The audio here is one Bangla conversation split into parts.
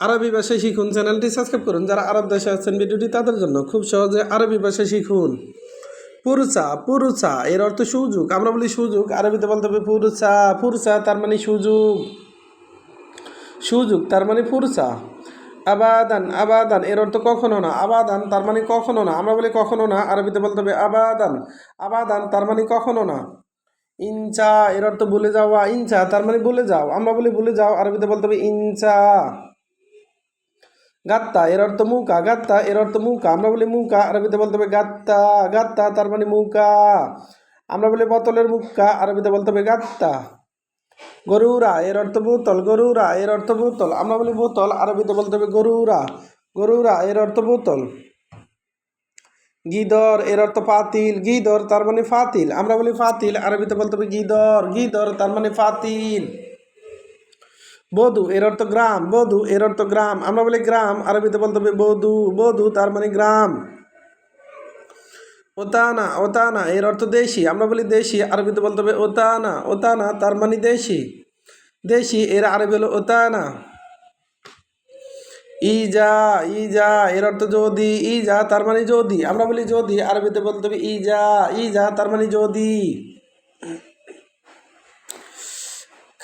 আরবি ভাষা শিখুন, চ্যানেলটি সাবস্ক্রাইব করুন। যারা আরব দেশে আছেন, ভিডিওটি তাদের জন্য খুব সহজে আরবি ভাষা শিখুন। পুরুষা পুরুষা এর অর্থ সুযোগ। আমরা বলি সুযোগ, আরবিতে বলতে হবে পুরুষা পুরুষা তার মানে সুযোগ। সুযোগ তার মানে পুরুষা আবাদান আবাদান, এর অর্থ কখনো না। আবাদান তার মানে কখনো না। আমরা বলি কখনো না, আরবিতে বলতে হবে আবাদান। আবাদান তার মানে কখনো না। ইনচা, এর অর্থ ভুলে যাওয়া। ইনচা তার মানে ভুলে যাও। আমরা বলি ভুলে যাও, আরবিতে বলতে হবে ইনচা। গাত্তা, এর অর্থ মুকা। গাত্তা, এর অর্থ মুকা। আমরা বলি মুকা, আরবিতে বলতে হবে গাত্তা। গাত্তা, তার মানে মুকা। আমরা বলি বোতলের মুক্কা আরবিতে বলতে হবে গাত্তা। গরুরা, এর অর্থ বোতল। গরুরা, এর অর্থ বোতল। আমরা বলি বোতল, আরবিতে বলতে হবে গরুরা। গরুরা, এর অর্থ বোতল। গিদর, এর অর্থ ফাতিল। গিদর, তার মানে ফাতিল। আমরা বলি ফাতিল, আরবিতে বলতে হবে গিদর। গিদর, তার মানে ফাতিল। বধু, এর অর্থ গ্রাম। বধু, এর অর্থ গ্রাম। আমরা বলি গ্রাম, আরবিতে বলতে হবে বধু। বধু, তার মানে গ্রাম। ওতানা ওতানা, এর অর্থ দেশি। আমরা বলি দেশি, আরবিতে বলতে হবে ওতানা। ওতানা, তার মানে দেশি। দেশি, এর আরবি হলো ওতানা। ইজা ইজা, এর অর্থ যদি। ইজা, তার মানে যদি। আমরা বলি যদি, আরবিতে বলতে হবে ইজা। ইজা, তার মানে যদি।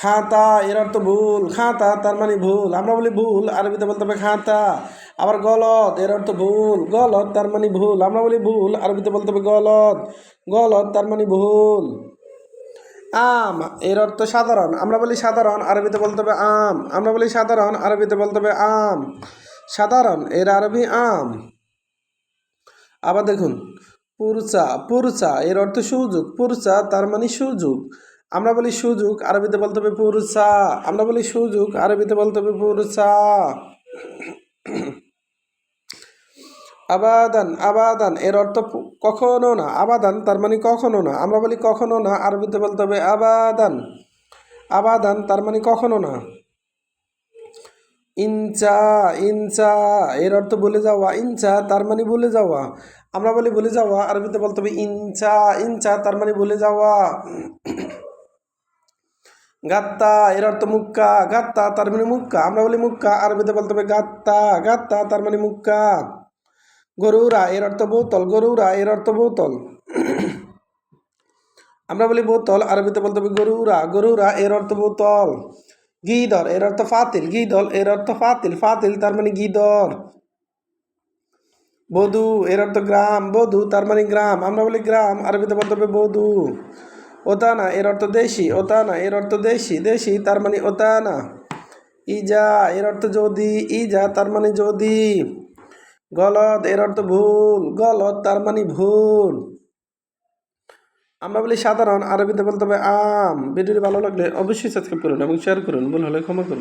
খাতা, এর অর্থ ভুল। খাতা, তার মানে ভুল। আমরা বলি ভুল, আরবিতে বলতে হবে খাতা। আবার গলত, এর অর্থ ভুল। গলত, তার মানে ভুল। আমরা বলি ভুল, আরবিতে বলতে হবে গলত। গলত, তার মানে ভুল। আম, এর অর্থ সাধারণ। আমরা বলি সাধারণ, আরবিতে বলতে হবে আম। আমরা বলি সাধারণ, আরবিতে বলতে হবে আম। সাধারণ, এর আরবি আম। আবার দেখুন পুরসা পুরসা এর অর্থ সুযোগ। পুরসা তার মানে সুযোগ। আমরা বলি সুযোগ, আরবিতে বলতে হবে পুরসা আমরা বলি সুযোগ, আরবিতে বলতে হবে পুরসা আবাদান আবাদান, এর অর্থ কখনো না। আবাদান, তার মানে কখনো না। আমরা বলি কখনো না, আরবিতে বলতে হবে আবাদান। আবাদান, তার মানে কখনো না। ইনচা ইনচা, এর অর্থ বলে যাওয়া। ইনচা, তার মানে ভুলে যাওয়া। আমরা বলি বলে যাওয়া, আরবিতে বলতে হবে ইনচা। ইনচা, তার মানে ভুলে যাওয়া। গাত্তা, এর অর্থ মুক্কা, গাত্তা, তার মানে মুক্কা। আমরা বলি মুক্কা, আরবিতে বলতে হবে গাত্তা গাত্তা, তার মানে মুক্কা। গরুরা, এর অর্থ বোতল, গরুরা, এর অর্থ বোতল। আমরা বলি বোতল, আরবিতে বলতে হবে গরুরা গরুরা, এর অর্থ বোতল। গিদর, এর অর্থ ফাতিল, গিদল, এর অর্থ ফাতিল ফাতিল তার মানে গিদর। বধু, এর অর্থ গ্রাম, বধু তার মানে গ্রাম। আমরা বলি গ্রাম, আরবিতে বলতে হবে বধু। ওতানা, এর অর্থ দেশি, ওতানা, এর অর্থ দেশি দেশি, তার মানে ওতানা। ইজা, এর অর্থ যদি, ইজা, তার মানে যদি। গলত এর অর্থ ভুল গলত তার মানে ভুল। আমরা বলি সাধারণ, আরবিতে বলতে হবে আম। ভিডিওটি ভালো লাগলে অবশ্যই সাবস্ক্রাইব করুন এবং শেয়ার করুন। ভুল হলে ক্ষমা করুন।